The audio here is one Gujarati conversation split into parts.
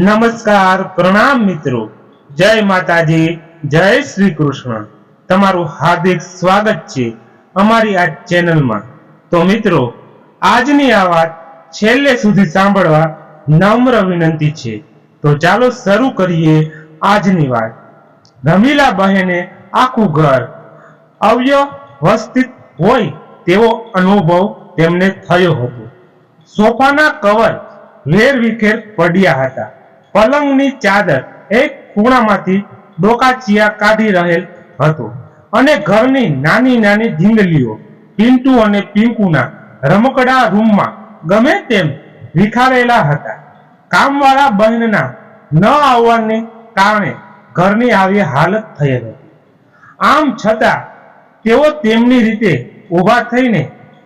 નમસ્કાર, પ્રણામ મિત્રો. જય માતાજી, જય શ્રી કૃષ્ણ તમારું હાર્દિક સ્વાગત છે અમારી આ ચેનલમાં. તો મિત્રો, આજની આ વાત છેલ્લે સુધી સાંભળવા નમ્ર વિનંતી છે. તો ચાલો શરૂ કરીએ આજની વાત. રમીલા બહેને આખું ઘર અવ્યવસ્થિત હોય તેવો અનુભવ તેમને થયો હતો. સોફાના કવર વેરવિખેર પડ્યા હતા. પલંગની ચાદર એક ખૂણામાંથી ડોકાચિયા કાઢી રહેલ હતો અને ઘરની નાની નાની ઢીંગલીઓ પિન્ટુ અને પિંકુના રમકડા રૂમમાં ગમે તેમ વિખારેલા હતા. કામવાળા બહેનના ન આવવાને કારણે ઘરની આવી હાલત થયેલ હતી. આમ છતાં તેઓ તેમની રીતે ઊભા થઈને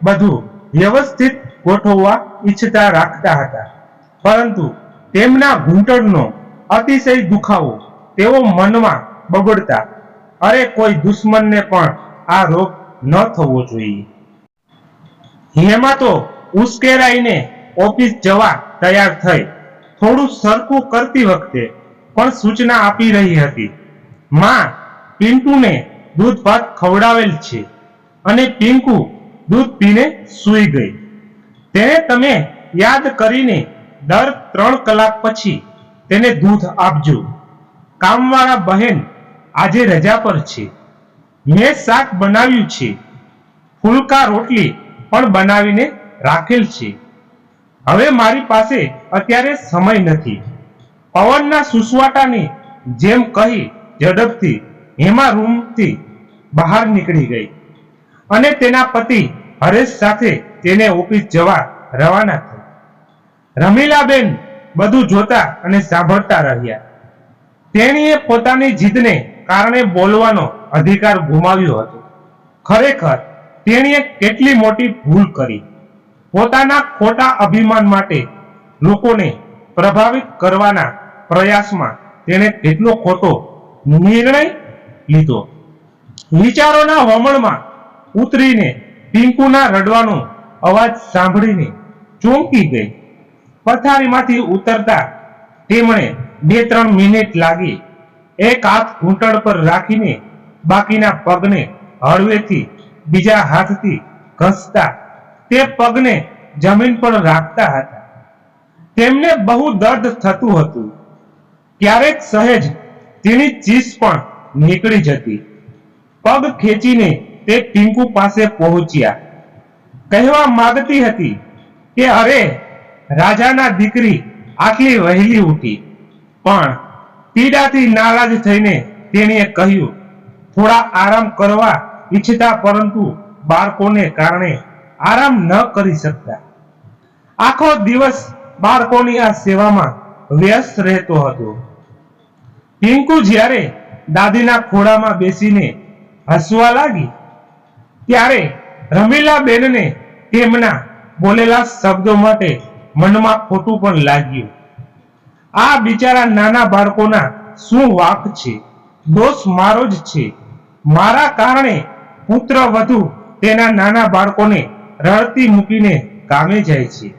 બધું વ્યવસ્થિત ગોઠવવા ઈચ્છતા રાખતા હતા. પરંતુ તેમના ઘૂંટણનો અતિશય દુખાવો તેઓ મનમાં બગડતા. અરે કોઈ દુશ્મનને પણ આ રોગ ન થવો જોઈએ. હેમા તો ઉશ્કેરાઈને ઓફિસ જવા તૈયાર થઈ. થોડું સરખું કરતી વખતે પણ સૂચના આપી રહી હતી. માં, પિન્ટુને દૂધ ભાત ખવડાવેલ છે અને પિંકુ દૂધ પીને સૂઈ ગઈ. તેને તમે યાદ કરીને દર ત્રણ કલાક પછી તેને દૂધ આપજો. કામવાળા બહેન આજે રજા પર છે. મેં શાક બનાવ્યું છે. ફુલકા રોટલી પણ બનાવીને રાખેલ છે. હવે મારી પાસે અત્યારે સમય નથી. પવનના સુસવાટાની જેમ કહી ઝડપથી હેમા રૂમથી બહાર નીકળી ગઈ. અને તેના પતિ હરેશ સાથે તેને ઓફિસ જવા રવાના થઈ રમીલાબેન બધું જોતા અને સાંભળતા રહ્યા. તેણીએ પોતાની જીદને કારણે બોલવાનો અધિકાર ગુમાવ્યો હતો. ખરેખર, તેણીએ કેટલી મોટી ભૂલ કરી. પોતાના ખોટા અભિમાન માટે લોકોને પ્રભાવિત કરવાના પ્રયાસમાં તેણે કેટલો ખોટો નિર્ણય લીધો. વિચારોના વમણમાં ઉતરીને પિંકુના રડવાનો અવાજ સાંભળીને ચોંકી ગઈ. પથારીમાંથી ઉતરતા તેમણે બે ત્રણ મિનિટ લાગી. એક હાથ ઘૂંટણ પર રાખીને બાકીના પગને હળવેથી બીજા હાથથી ઘસતા. તે પગને જમીન પર રાખતા હતા. તેમને બહુ દર્દ થતું હતું. ક્યારેક સહેજ તેની ચીસ પણ નીકળી જતી. પગ ખેંચીને તે ટીંકુ પાસે પહોંચ્યા. કહેવા માંગતી હતી કે, અરે રાજાના દીકરી આટલી વહેલી ઉઠી. પણ પીડાથી નારાજ થઈને તેણીએ કહ્યું, થોડા આરામ કરવા ઈચ્છતા પરંતુ બાળકોને કારણે આરામ ન કરી શકતા. આખો દિવસ બાળકોની આ સેવામાં વ્યસ્ત રહેતો હતો. પિંકુ જ્યારે દાદીના ખોળામાં બેસીને હસવા લાગી, ત્યારે રમીલા બેનને તેમના બોલેલા શબ્દો માટે મનમાં ખોટું પણ લાગ્યું. આ બિચારા નાના બાળકોના શું વાક છે? દોષ મારો જ છે. મારા કારણે પુત્ર વધુ તેના નાના બાળકોને રડતી મૂકીને કામે જાય છે.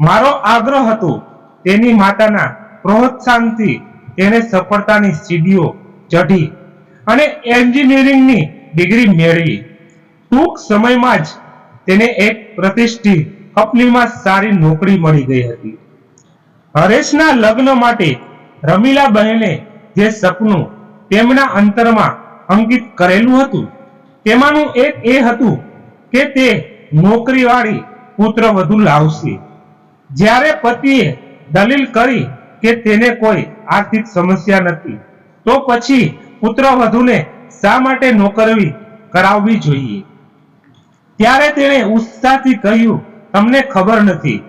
મારો આગ્રહ હતો તેની માતાના પ્રોત્સાહનથી તેને સફળતાની સીડીઓ ચઢી અને એન્જિનિયરિંગની ડિગ્રી મેળવી. ટૂંક સમયમાં જ તેને એક પ્રતિષ્ઠિત કંપનીમાં સારી નોકરી મળી ગઈ હતી. હરેશના લગ્ન માટે રમીલા બહેને જે સપનું તેમના અંતરમાં અંકિત કરેલું હતું, તેમાંનું એક એ હતું કે તે નોકરીવાળી પુત્ર વધુ લાવશે. જ્યારે પતિએ દલીલ કરી કે તેને કોઈ આર્થિક સમસ્યા નથી, તો પછી પુત્ર વધુને શા માટે નોકરવી કરાવવી જોઈએ? ત્યારે તેણે ઉત્સાહથી કહ્યું તમને ખબર નથી.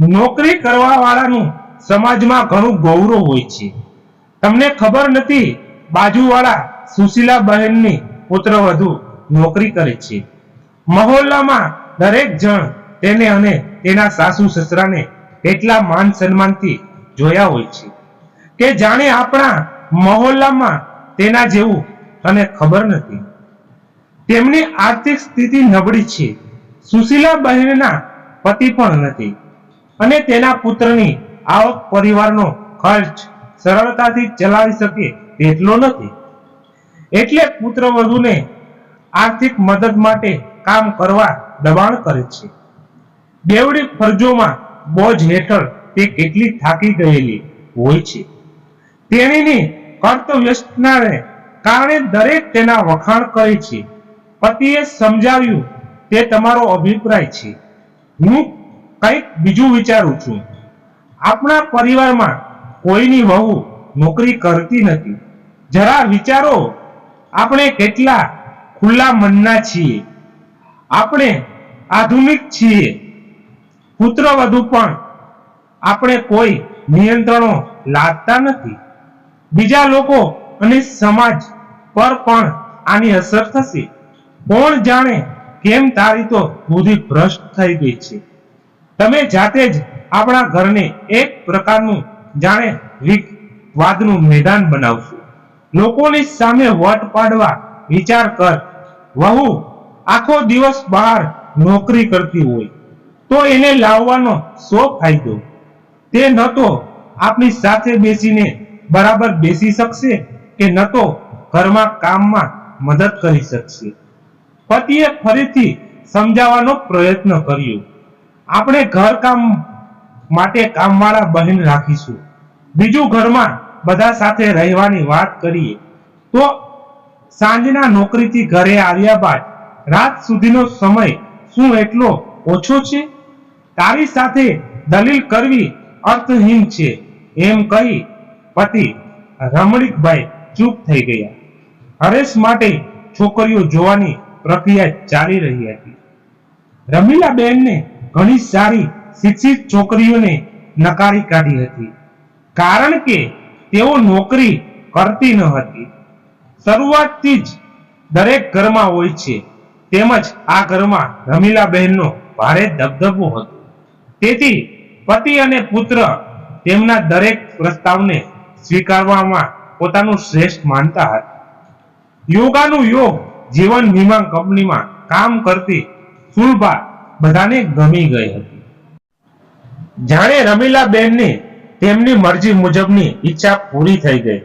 નોકરી કરવા વાળાનું સમાજમાં ઘણું ગૌરવ હોય છે. તમને ખબર નથી બાજુવાળા સુશીલા બહેનની પુત્ર વધુ નોકરી કરે છે. મહોલ્લામાં દરેક જણ તેને અને તેના સાસુ સસરાને એટલા માન સન્માનથી જોયા હોય છે. કે જાણે આપણા મહોલ્લામાં તેના જેવું અને ખબર નથી. તેમની આર્થિક સ્થિતિ નબળી છે. સુશીલા બહેનના પતિ પણ નથી. અને તેના પુત્રની આવક પરિવારનો ખર્ચ સરળતાથી ચલાવી શકે તેટલો નથી. એટલે પુત્રવધુને આર્થિક મદદ માટે કામ કરવા દબાણ કરે છે. બેવડી ફરજોમાં બોજ હેઠળ તે કેટલી થાકી ગયેલી હોય છે. તેણીની કર્તવ્યસ્થાને કારણે દરેક તેના વખાણ કરે છે. પતિએ સમજાવ્યું, તે તમારો અભિપ્રાય છે. હું કંઈક બીજું વિચારું છું. આપણા પરિવારમાં કોઈની વહુ નોકરી કરતી નથી. જરા વિચારો, આપણે કેટલા ખુલ્લા મનના છીએ. આપણે આધુનિક છીએ. પુત્રવધુ પણ આપણે કોઈ નિયંત્રણો લાદતા નથી. બીજા લોકો અને સમાજ પર પણ આની અસર થશે. કોણ જાણે કેમ તારી તો બુદ્ધિ ભ્રષ્ટ થઈ ગઈ છે? તમે જાતે જ આપણા ઘરને એક પ્રકારનું, જાણે વાદનું મેદાન બનાવશો. લોકોની સામે વટ પાડવા વિચાર કર. વહુ, આખો દિવસ બહાર નોકરી કરતી હોય, તો એને લાવવાનો શો ફાયદો? તે ન તો આપણી સાથે બેસીને બરાબર બેસી શકશે કે ન તો ઘરમાં કામમાં મદદ કરી શકશે? પતિએ ફરીથી સમજાવવાનો પ્રયત્ન કર્યો. આપણે ઘરકામ માટે કામવાળા બહેન રાખીશું. બીજું ઘરમાં બધા સાથે રહેવાની વાત કરીએ. તો સાંજના નોકરીથી ઘરે આવ્યા બાદ રાત સુધીનો સમય શું એટલો ઓછો છે? તારી સાથે દલીલ કરવી અર્થહીન છે. એમ કહી પતિ રમણીકભાઈ ચૂપ થઈ ગયા. હરેશ માટે છોકરીઓ જોવાની પ્રક્રિયા ચાલી રહી હતી. રમીલાબેનને ઘણી સારી શિક્ષિત છોકરીઓને નકારી કાઢી હતી. કારણ કે તેઓ નોકરી કરતી ન હતી. શરૂઆતથી જ દરેક ઘરમાં હોય છે. તેમજ આ ઘરમાં રમીલાબહેનનો ભારે દબદબો હતો. તેથી પતિ અને પુત્ર તેમના દરેક પ્રસ્તાવને સ્વીકારવામાં પોતાનું શ્રેષ્ઠ માનતા હતા. યોગાનું યોગ જીવન વીમા કંપનીમાં કામ કરતી સુલભા બધાને ગમી ગઈ હતી. જાણે રમીલાબેનની તેમની મરજી મુજબની ઈચ્છા પૂરી થઈ ગઈ.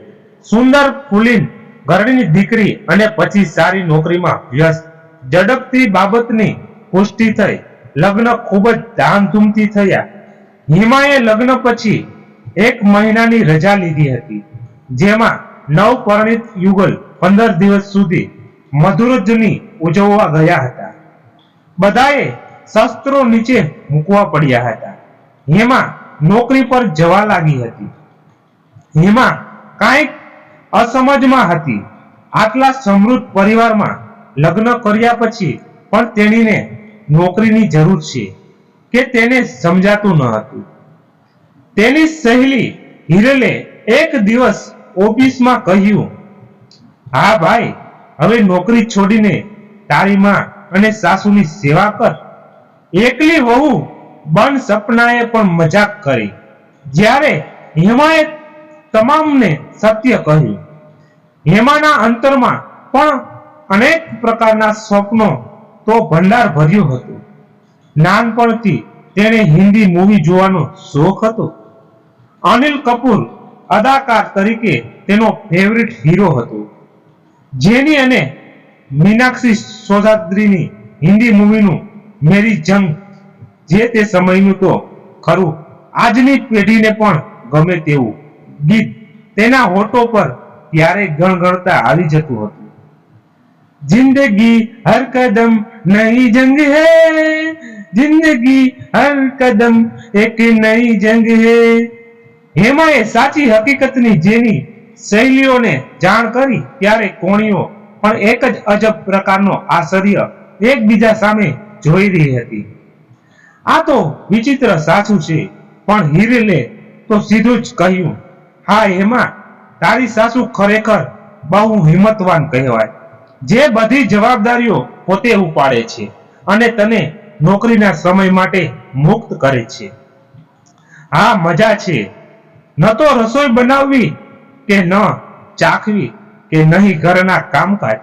સુંદર ફુલીન ઘરની દીકરી અને પછી સારી નોકરીમાં વ્યસ્ત. ઝડપથી બાબતની પુષ્ટિ થઈ. લગ્ન ખૂબ જ ધામધૂમથી થયા. હિમાએ લગ્ન પછી એક મહિનાની રજા લીધી હતી, જેમાં નવ પરણિત યુગલ પંદર દિવસ સુધી મધુરજની ઉજવવા ગયા હતા. બધાએ શસ્ત્રો નીચે મૂકવા પડ્યા હતા. હેમા નોકરી પર જવા લાગી હતી. હેમા કાંઈક અસમજમાં હતી. આટલા સમૃદ્ધ પરિવારમાં લગ્ન કર્યા પછી પણ તેણીને નોકરીની જરૂર છે કે તેને સમજાતું ન હતું. તેની સહેલી હિરલે એક દિવસ ઓફિસમાં કહ્યું, હા ભાઈ હવે નોકરી છોડીને તારી માં અને સાસુની સેવા કર. એકલી વહુ બન સપનાએ પણ મજાક કરી. જ્યારે હેમાએ તમામને સત્ય કહ્યું. હેમાના અંતરમાં પણ અનેક પ્રકારના સ્વપ્નો તો ભંડાર ભર્યું હતું. નાનપણથી તેણે હિન્દી મૂવી જોવાનો શોખ હતો. અનિલ કપૂર અદાકાર તરીકે તેનો ફેવરિટ હીરો હતો. જેની અને મીનાક્ષી સોદાદ્રીની હિન્દી મૂવીનું મેરી જંગ, જે તે સમયનું તો ખરું, આજની પેઢીને પણ ગમે તેવું ગીત તેના હોટો પર ત્યારે ગણગણતા આવી જતું હતું. જિંદગી હર કદમ નહીં જંગ હે, જિંદગી હર કદમ એક નઈ જંગ હે. હેમાએ સાચી હકીકતની જેની શૈલીઓને જાણ કરી ત્યારે કોણીઓ પણ એક જ અજબ પ્રકારનો આશ્ચર્ય એકબીજા સામે જોઈ રહી હતી. આ તો વિચિત્ર સાચું છે, પણ હિરલે તો સીધું જ કહ્યું, હા, એમાં તારી સાસુ ખરેખર બહુ હિંમતવાન કહેવાય. જે બધી જવાબદારીઓ પોતે ઉપાડે છે અને તને નોકરીના સમય માટે મુક્ત કરે છે. હા, મજા છે. ન તો રસોઈ બનાવવી કે ન ચાખવી કે નહીં ઘરના કામકાજ.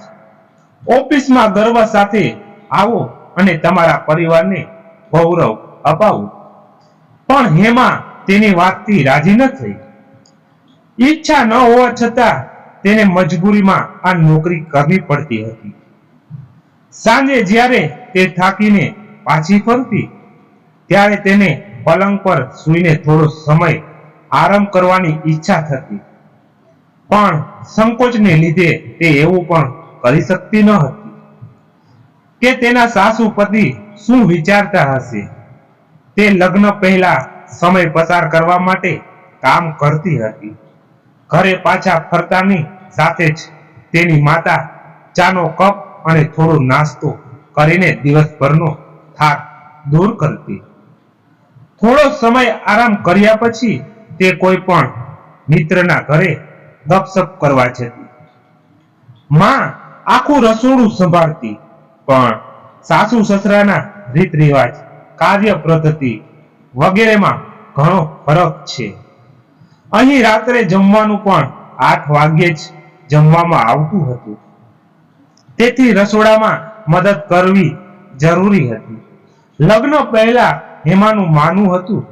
ઓફિસમાં ગર્વ સાથે આવો અને તમારા પરિવારને ગૌરવ અપાવો. પણ હેમા તેની વાતથી રાજી ન થઈ. ઈચ્છા ન હોવા છતાં તેને મજબૂરીમાં આ નોકરી કરવી પડતી હતી. સાંજે જ્યારે તે થાકીને પાછી ફરતી, ત્યારે તેને પલંગ પર સૂઈને થોડો સમય આરામ કરવાની ઈચ્છા થતી. પણ સંકોચને લીધે તે એવું પણ કરી શકતી ન હતી. કે તેના સાસુ પતિ શું વિચારતા હશે? તે લગ્ન પહેલા સમય પસાર કરવા માટે કામ કરતી હતી. ઘરે પાછા ફરતાની સાથે જ તેની માતા ચાનો કપ અને થોડો નાસ્તો કરીને દિવસભરનો થાક દૂર કરતી. થોડો સમય આરામ કર્યા પછી તે કોઈ પણ મિત્રના ઘરે ગપસપ કરવા જતી માં આખું રસોડું સંભાળતી, પણ સાસુ સસરાના રીત રિવાજ કાર્ય પદ્ધતિ વગેરેમાં ઘણો ફરક છે. અહીં રાત્રે જમવાનું પણ આઠ વાગ્યે જ જમવામાં આવતું હતું. તેથી રસોડામાં મદદ કરવી જરૂરી હતી. લગ્ન પહેલા હેમાનું માનવું હતું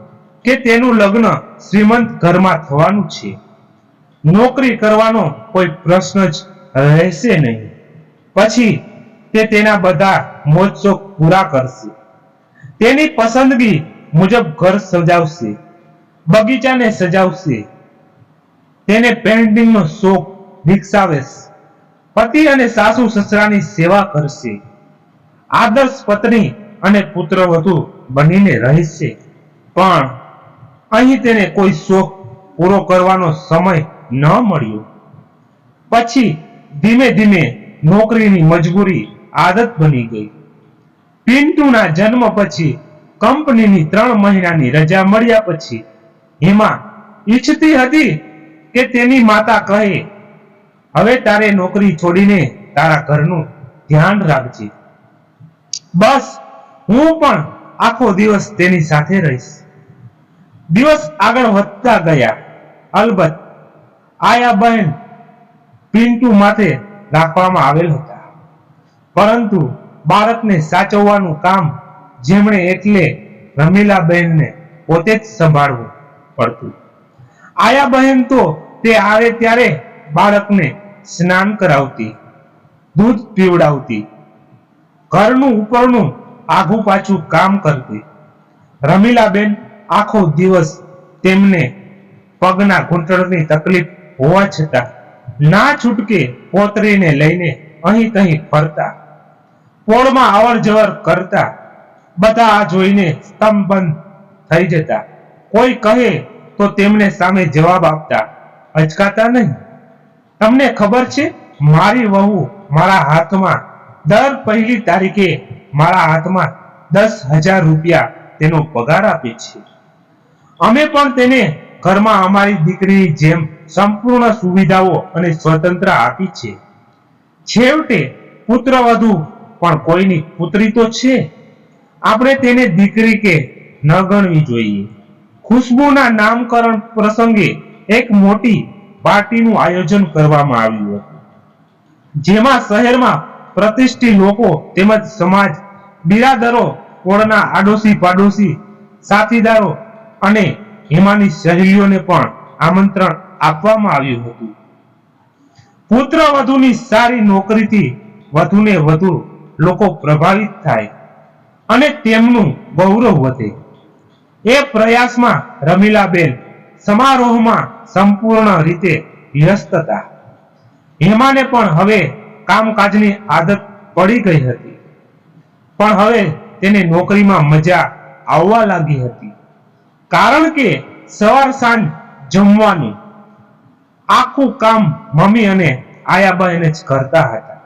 કે તેનું લગ્ન શ્રીમંત ઘરમાં થવાનું છે. નોકરી કરવાનો કોઈ પ્રશ્ન જ રહેશે નહીં. પછી તે તેના બધા મોજ શોખ પૂરા કરશે. તેની પસંદગી મુજબ ઘર સજાવશે, બગીચાને સજાવશે, તેને પેન્ટિંગનો શોખ વિકસાવે પતિ અને સાસુ સસરાની સેવા કરશે, આદર્શ પત્ની અને પુત્ર વધુ બનીને રહેશે. પણ અહીં તેને કોઈ શોખ પૂરો કરવાનો સમય ન મળ્યું. પછી ધીમે ધીમે નોકરીની મજબૂરી આદત બની ગઈ. પિન્ટુના જન્મ પછી કંપનીની ત્રણ મહિનાની રજા મળ્યા પછી હિમા ઈચ્છતી હતી કે તેની માતા કહે, હવે તારે નોકરી છોડીને તારા ઘરનું ધ્યાન રાખજે. બસ, હું પણ આખો દિવસ તેની સાથે રહીશ. દિવસ આગળ વધતા ગયા. અલબત્ત આયા બહેન પિન્ટુ માથે રાખવામાં આવેલ હતા. પરંતુ બાળકને સાચવવાનું કામ જેમણે એટલે રમીલા બહેનને પોતે જ સંભાળવું પડતું. આયા બહેન તો તે આવે ત્યારે બાળકને સ્નાન કરાવતી, દૂધ પીવડાવતી, ઘરનું ઉપરનું આઘું પાછું કામ કરતી. રમીલાબેન આખો દિવસ તેમને પગના ઘૂંટણની તકલીફ હોવા છતાં ના છૂટકે પોતરીને લઈને અહીં તહીં ફરતા. પોળમાં અવર જવર કરતા બધા આ જોઈને સ્તંભબંધ થઈ જતા. કોઈ કહે તો તેમને સામે જવાબ આપતા, અચકાતા નહીં. તમને ખબર છે, મારી વહુ મારા હાથમાં દર પહેલી તારીખે મારા હાથમાં દસ હજાર રૂપિયા તેનો પગાર આપે છે. અમે પણ તેને ઘરમાં અમારી દીકરીની જેમ સંપૂર્ણ સુવિધાઓ અને સ્વતંત્ર આપી છે. છેવટે પુત્રવધુ પણ કોઈની પુત્રી તો છે. આપણે તેને દીકરી કે ન ગણવી જોઈએ. ખુશ્બુના નામકરણ પ્રસંગે એક મોટી પાર્ટીનું આયોજન કરવામાં આવ્યું હતું. જેમાં શહેરમાં પ્રતિષ્ઠિત લોકો તેમજ સમાજ, બિરાદરો કોળના આડોશી પાડોશી સાથીદારો અને હેમાની સહેલીઓને પણ આમંત્રણ આપવામાં આવ્યું હતું. પુત્ર વધુની સારી નોકરીથી વધુને વધુ લોકો પ્રભાવિત થાય અને તેમનું ગૌરવ વધે. એ પ્રયાસમાં રમીલાબેન સમારોહમાં સંપૂર્ણ રીતે વ્યસ્ત હતા. હેમાને પણ હવે કામકાજની આદત પડી ગઈ હતી. પણ હવે તેને નોકરીમાં મજા આવવા લાગી હતી. કારણ કે સવાર સાંજ જમવાનું આખું કામ મમ્મી અને આયાબાઈને જ કરતા હતા.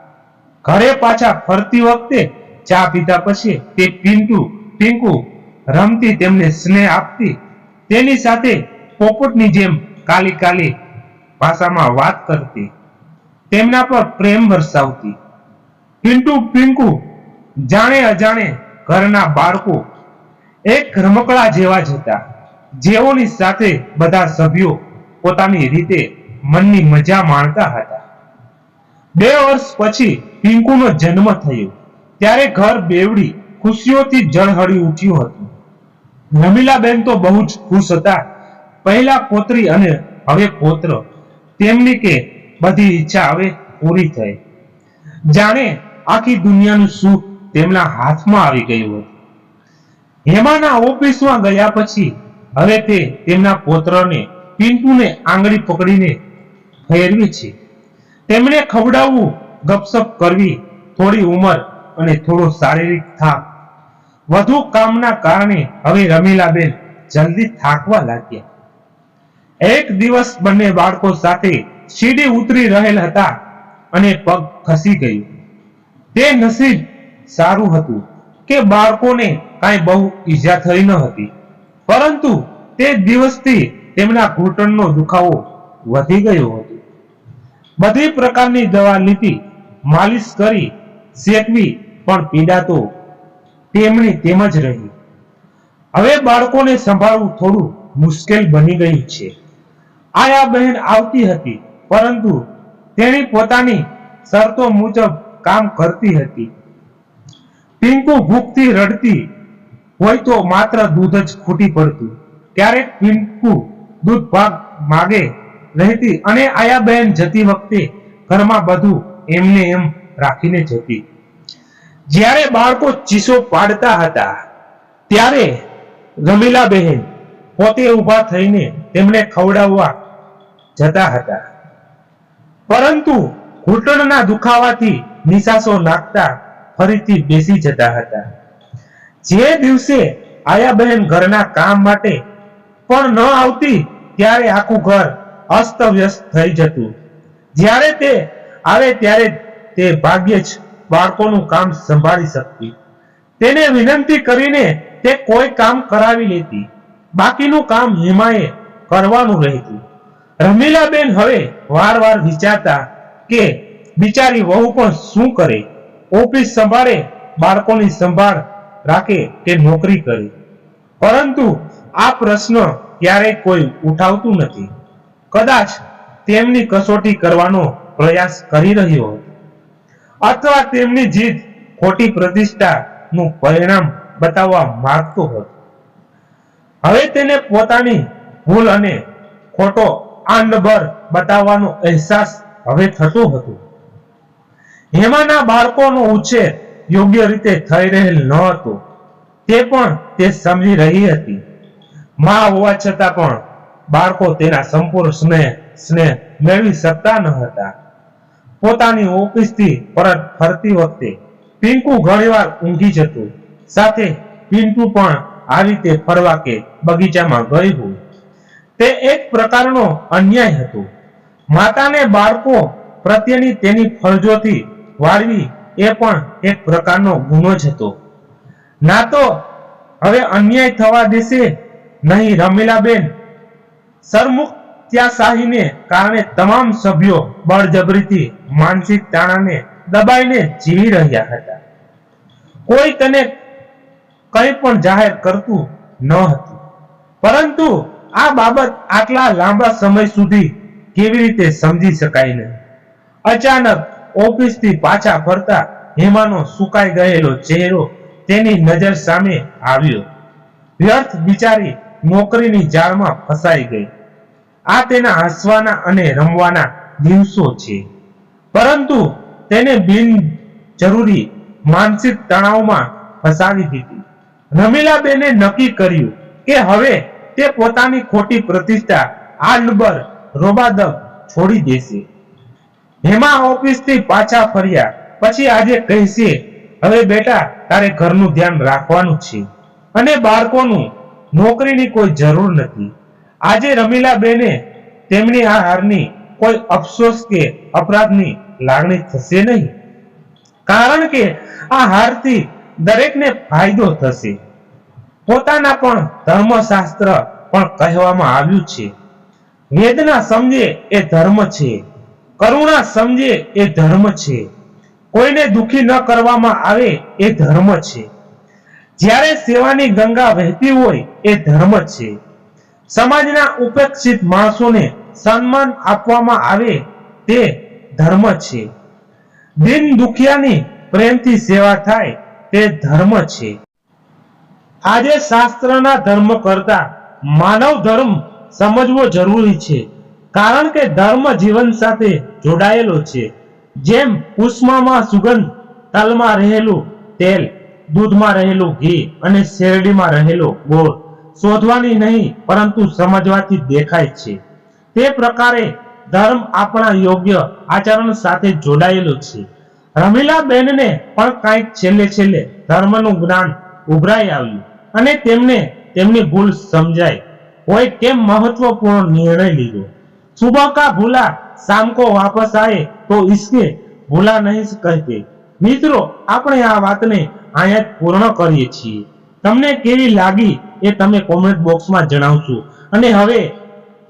ઘરે પાછા ફરતી વખતે ચા પીધા પછી તે પિન્ટુ પિંકુ રમતી તેમને સ્નેહ આપતી. તેની સાથે પોપટની જેમ કાલી કાલી ભાષામાં વાત કરતી. તેમના પર પ્રેમ વરસાવતી. પિન્ટુ પિંકુ જાણે અજાણે ઘરના બાળકો એક રમકડા જેવા જ હતા. જેઓની સાથે બધા સભ્યો પોતાની રીતે મનની મજા માણતા હતા. બે વર્ષ પછી પિંકુનો જન્મ થયો. ત્યારે ઘર બેવડી ખુશીઓથી જળહળી ઉઠ્યું હતું. રમીલાબેન તો બહુ જ ખુશ હતા. પહેલા પોતરી અને હવે પોત્ર. તેમની કે બધી ઈચ્છા હવે પૂરી થઈ. જાણે આખી દુનિયાનું સુખ તેમના હાથમાં આવી ગયું હતું. હેમાના ઓફિસમાં ગયા પછી હવે તે તેમના પુત્રને, પિન્ટુને આંગળી પકડીને ફેરવી છે. તેમણે ખવડાવવું ગપસપ કરવી થોડી ઉંમર અને થોડો શારીરિક થાક. વધુ કામના કારણે હવે રમીલાબેન જલ્દી થાકવા લાગ્યા. એક દિવસ બંને બાળકો સાથે સીડી ઉતરી રહેલ હતા અને પગ ખસી ગયું. તે નસીબ સારું હતું. કે બાળકોને કાંઈ બહુ ઈજા થઈ ન હતી. પરંતુ તે દિવસથી તેમના ઘૂંટણનો દુખાવો વધી ગયો હતો. બધી પ્રકારની દવા લીધી, માલિશ કરી, શેકવી પણ પીડા તો તેમની તેમ જ રહી. હવે બાળકોને સંભાળવું થોડું મુશ્કેલ બની ગયું છે. આયા બહેન આવતી હતી, પરંતુ તેણી પોતાની શરતો મુજબ કામ કરતી હતી. પિંકુ ભૂખથી રડતી હોય તો માત્ર દૂધ જ ખૂટી પડતું. ક્યારેક પિંકુ દૂધ ભાગ માગે રહેતી અને આયાબહેન જતી વખતે ઘરમાં બધું એમને એમ રાખીને જતી. જ્યારે બાળકો ચીસો પાડતા હતા, ત્યારે રમીલા બહેન પોતે ઊભા થઈને તેમને ખવડાવવા જતા હતા. પરંતુ ઘૂંટણના દુખાવાથી નિશાસો લાગતા ફરીથી બેસી જતા હતા. જે દિવસે આયાબહેન ઘરના કામ માટે પણ ન આવતી, ત્યારે આખું ઘર અસ્તવ્યસ્ત થઈ જતું. જ્યારે તે આવે ત્યારે તે ભાગ્યે જ બાળકોનું કામ સંભાળી શકતી. તેને વિનંતી કરીને તે કોઈ કામ કરાવી લેતી. બાકીનું કામ હિમાએ કરવાનું રહેતું. રમીલાબેન હવે વાર વાર વિચારતા કે બિચારી વહુ પણ શું કરે? ઓફિસ સંભાળે, બાળકોની સંભાળ રાખે તે નોકરી કરે. પરંતુ આ પ્રશ્ન ક્યારેય કોઈ ઉઠાવતું નથી. કદાચ તેમની કસોટી કરવાનો પ્રયાસ કરી રહ્યો હતો. અથવા તેમની જીત ખોટી પ્રતિષ્ઠાનું પરિણામ બતાવવા માંગતો હતો. હવે તેને પોતાની ભૂલ અને ખોટો આંડબર બતાવવાનો અહેસાસ હવે થતો હતો. હેમાના બાળકોનો ઉછેર યોગ્ય રીતે થઈ રહેલ ન હતો તે પણ તે સમજી રહી હતી. મા હોવા છતાં પણ બાળકો તેના સંપૂર્ણ સ્નેહ સ્નેહ મેળવી શકતા ન હતા. પોતાની ઓફિસથી પરત ફરતી વખતે પિંકુ ઘણીવાર ઊંઘી જતું. સાથે પિન્ટુ પણ આ રીતે ફરવા કે બગીચામાં ગઈ હોય. તે એક પ્રકારનો અન્યાય હતો. માતાને બાળકો પ્રત્યેની તેની ફરજોથી વાળવી એ પણ એક પ્રકારનો ગુનો જ હતો. ના તો હવે અન્યાય થવા દેશે નહીં રમીલાબેન. સરમુખત્યાશાહીને કારણે તમામ સભ્યો બળજબરીથી માનસિક તાણાને દબાઈને જીવી રહ્યા હતા. કોઈ તને કંઈ પણ જાહેર કરતું ન હતું. પરંતુ આ બાબત આટલા લાંબા સમય સુધી કેવી રીતે સમજી શકાય નહીં? અચાનક ઓફિસથી પાછા ફરતા હેમાનો સુકાઈ ગયેલો ચહેરો તેની નજર સામે આવ્યો. વ્યર્થ બિચારી નોકરીની જાળમાં ફસાઈ ગઈ. આ તેના હસવાના અને રમવાના દિવસો છે. પરંતુ તેને બિન જરૂરી માનસિક તણાવમાં ફસાવી દીધી. રમીલાબેને નક્કી કર્યું કે હવે તે પોતાની ખોટી પ્રતિષ્ઠા આડબર રોબાદબ છોડી દેશે. હેમા ઓફિસથી પાછા ફર્યા. પછી આજે કહેશે, હવે બેટા, તારે ઘરનું ધ્યાન રાખવાનું છે અને બાળકોનું નોકરીની કોઈ જરૂર નથી. આજે રમીલા બેને તેમની આ હારની કોઈ અફસોસ કે અપરાધની લાગણી થશે નહીં. કારણ કે આ હારથી દરેકને ફાયદો થશે. પોતાના પણ ધર્મશાસ્ત્ર પણ કહેવામાં આવ્યું છે. વેદના સમજે એ ધર્મ છે. કરુણા સમજે એ ધર્મ છે. કોઈને દુખી ન કરવામાં આવે એ ધર્મ છે. જ્યારે સેવાની ગંગા વહેતી હોય એ ધર્મ છે. સમાજના ઉપેક્ષિત માણસોને સન્માન આપવામાં આવે તે ધર્મ છે. દિન દુખિયાની પ્રેમથી સેવા થાય તે ધર્મ છે. આજે શાસ્ત્રના ધર્મ કરતા માનવ ધર્મ સમજવો જરૂરી છે. કારણ કે ધર્મ જીવન સાથે જોડાયેલો છે. જેમ પુષ્પમાં સુગંધ, તલમાં રહેલું તેલ, દૂધમાં રહેલું ઘી અને શેરડીમાં રહેલો ગોળ શોધવાની નહીં, પરંતુ સમજવાથી દેખાય છે. તે પ્રકારે ધર્મ આપણા યોગ્ય આચરણ સાથે જોડાયેલો છે. રમીલા બેનને પણ કાંઈક છેલ્લે છેલ્લે ધર્મનું જ્ઞાન ઉભરાઈ આવ્યું અને તેમને તેમની ભૂલ સમજાય હોય કેમ મહત્વપૂર્ણ નિર્ણય લીધો? સુબહ का भूला शाम को वापस आए तो इसके ભૂલા નહીં કહેતે મિત્રો આપણે આ વાતને અહીંયા પૂર્ણ કરીએ છીએ। તમને કેવી લાગી એ તમે કોમેન્ટ બોક્સમાં જણાવશો અને હવે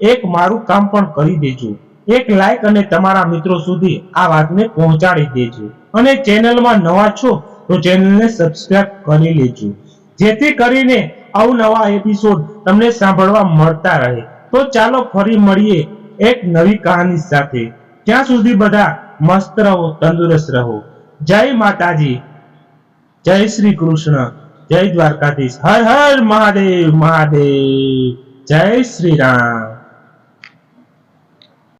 એક મારું કામ પણ કરી દેજો। એક લાઈક અને તમારા મિત્રો સુધી આ વાતને પહોંચાડી દેજો અને ચેનલમાં નવા છો તો ચેનલને સબસ્ક્રાઇબ કરી લેજો। જેથી કરીને અવનવા એપિસોડ તમને સાંભળવા મળતા રહે। તો ચાલો ફરી મળીએ એક નવી કહાની સાથે ત્યાં સુધી બધા મસ્ત રહો, તંદુરસ્ત રહો. જય માતાજી. જય શ્રી કૃષ્ણ. જય દ્વારકાધીશ. હર હર મહાદેવ મહાદેવ. જય શ્રી રામ.